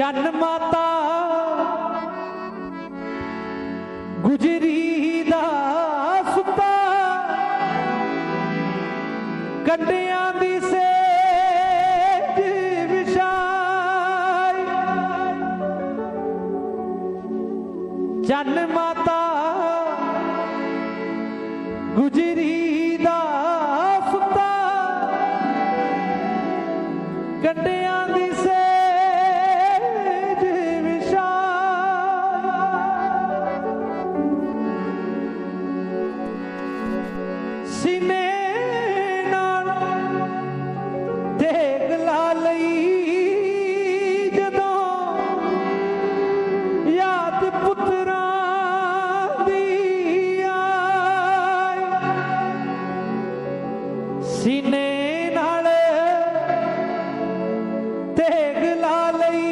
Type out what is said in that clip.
ਜਨ ਮਾਤਾ ਗੁਜਰੀ ਦਾ ਸੁੱਤਾ। ਕੰਡਿਆਂ ਦੀ ਸੇਜ ਵਿਛਾਈ। ਜਨ ਮਾਤਾ ਗੁਜਰੀ ਦਾ ਸੁੱਤਾ। ਕੰਡਿਆਂ ਦੀ ਸੇ ਲਈ ਜਦੋਂ ਯਾਦ ਪੁੱਤਰਾਂ ਦੀ ਆਏ। ਸੀਨੇ ਨਾਲ ਤੇਗ ਲਾ ਲਈ